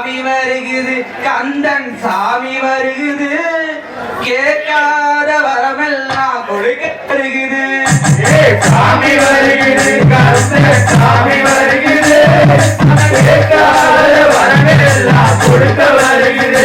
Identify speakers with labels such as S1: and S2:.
S1: சாமி வருகுது கந்தன் சாமி வருகுது. கேட்காத வரமெல்லாம் கொடுக்க வருகுது.
S2: சாமி
S1: வருகுது கந்தன் சாமி வருகுது. கேட்காத வரமெல்லாம் கொடுக்க வருகுது.